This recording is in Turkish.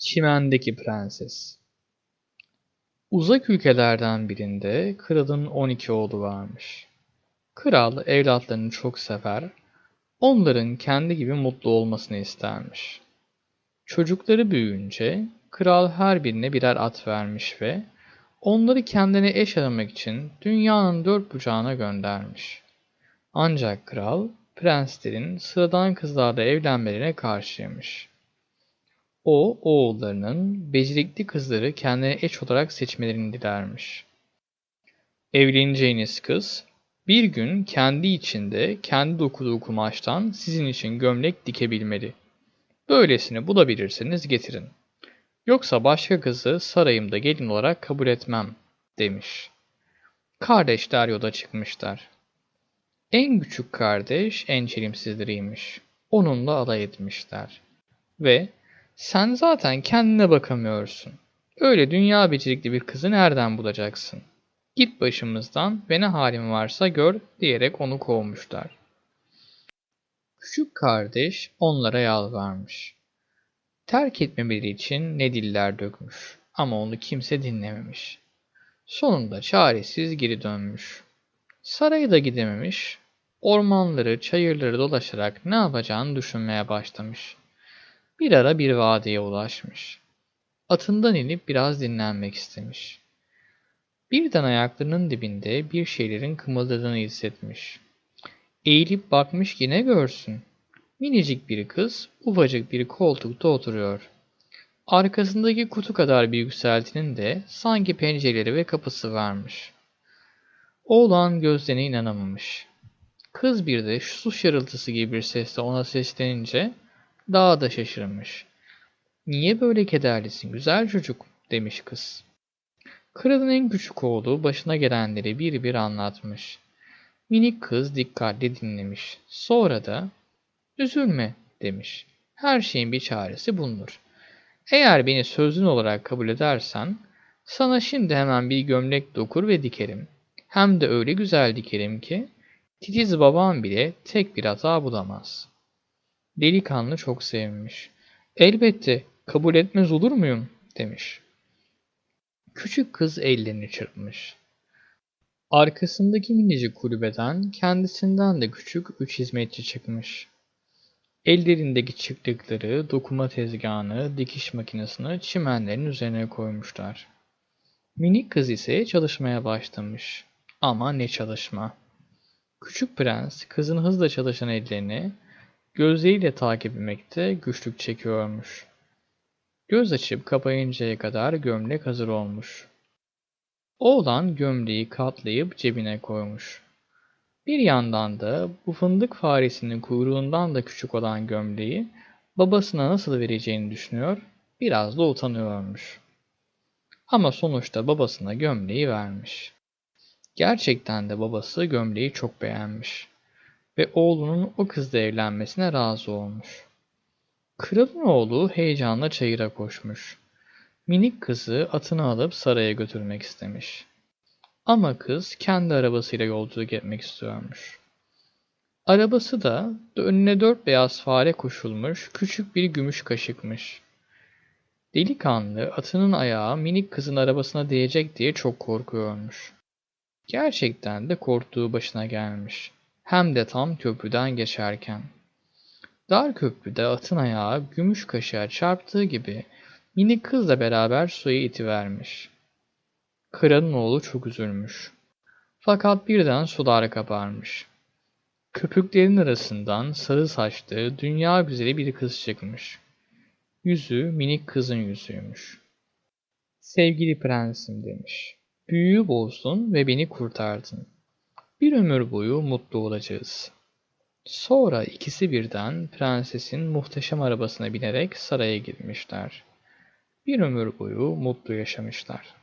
Çimendeki Prenses Uzak ülkelerden birinde kralın 12 oğlu varmış. Kral evlatlarını çok sever, onların kendi gibi mutlu olmasını istermiş. Çocukları büyüyünce kral her birine birer at vermiş ve onları kendine eş aramak için dünyanın dört bucağına göndermiş. Ancak kral prenslerin sıradan kızlarla evlenmelerine karşıymış. O, oğullarının becerikli kızları kendine eş olarak seçmelerini dilermiş. Evleneceğiniz kız, bir gün kendi içinde, kendi dokuduğu kumaştan sizin için gömlek dikebilmeli. Böylesini bulabilirseniz getirin. Yoksa başka kızı sarayımda gelin olarak kabul etmem, demiş. Kardeşler yola çıkmışlar. En küçük kardeş en çelimsizleriymiş. Onunla alay etmişler. Ve sen zaten kendine bakamıyorsun. Öyle dünya becerikli bir kızı nereden bulacaksın? Git başımızdan ve ne halin varsa gör diyerek onu kovmuşlar. Küçük kardeş onlara yalvarmış. Terk etmemeleri için ne diller dökmüş ama onu kimse dinlememiş. Sonunda çaresiz geri dönmüş. Saraya da gidememiş, ormanları, çayırları dolaşarak ne yapacağını düşünmeye başlamış. Bir ara bir vadiye ulaşmış. Atından inip biraz dinlenmek istemiş. Birden ayaklarının dibinde bir şeylerin kımıldadığını hissetmiş. Eğilip bakmış ki ne görsün. Minicik bir kız ufacık bir koltukta oturuyor. Arkasındaki kutu kadar bir yükseltinin de sanki pencereleri ve kapısı varmış. Oğlan gözlerine inanamamış. Kız bir de şu su şarıltısı gibi bir sesle ona seslenince daha da şaşırmış. Niye böyle kederlisin güzel çocuk demiş kız. Kralın en küçük oğlu başına gelenleri bir bir anlatmış. Minik kız dikkatli dinlemiş. Sonra da üzülme demiş. Her şeyin bir çaresi bulunur. Eğer beni sözlün olarak kabul edersen sana şimdi hemen bir gömlek dokur ve dikerim. Hem de öyle güzel dikerim ki titiz babam bile tek bir hata bulamaz.'' Delikanlı çok sevmiş. Elbette kabul etmez olur muyum demiş. Küçük kız ellerini çırpmış. Arkasındaki minicik kulübeden kendisinden de küçük üç hizmetçi çıkmış. Ellerindeki çıktıkları dokuma tezgahını, dikiş makinesini çimenlerin üzerine koymuşlar. Minik kız ise çalışmaya başlamış. Ama ne çalışma. Küçük prens kızın hızla çalışan ellerini Gözleriyle takip etmekte güçlük çekiyormuş. Göz açıp kapayıncaya kadar gömlek hazır olmuş. Oğlan gömleği katlayıp cebine koymuş. Bir yandan da bu fındık faresinin kuyruğundan da küçük olan gömleği babasına nasıl vereceğini düşünüyor, biraz da utanıyormuş. Ama sonuçta babasına gömleği vermiş. Gerçekten de babası gömleği çok beğenmiş ve oğlunun o kızla evlenmesine razı olmuş. Kralın oğlu heyecanla çayıra koşmuş. Minik kızı atını alıp saraya götürmek istemiş. Ama kız kendi arabasıyla yolculuk etmek istiyormuş. Arabası da önüne dört beyaz fare koşulmuş küçük bir gümüş kaşıkmış. Delikanlı atının ayağı minik kızın arabasına değecek diye çok korkuyormuş. Gerçekten de korktuğu başına gelmiş hem de tam köprüden geçerken. Dar köprüde atın ayağı gümüş kaşığa çarptığı gibi minik kızla beraber suya itivermiş. Kralın oğlu çok üzülmüş. Fakat birden sular kabarmış. Köpüklerin arasından sarı saçlı, dünya güzeli bir kız çıkmış. Yüzü minik kızın yüzüymüş. Sevgili prensim demiş. Büyüyü bozdun ve beni kurtardın. Bir ömür boyu mutlu olacağız. Sonra ikisi birden prensesin muhteşem arabasına binerek saraya girmişler. Bir ömür boyu mutlu yaşamışlar.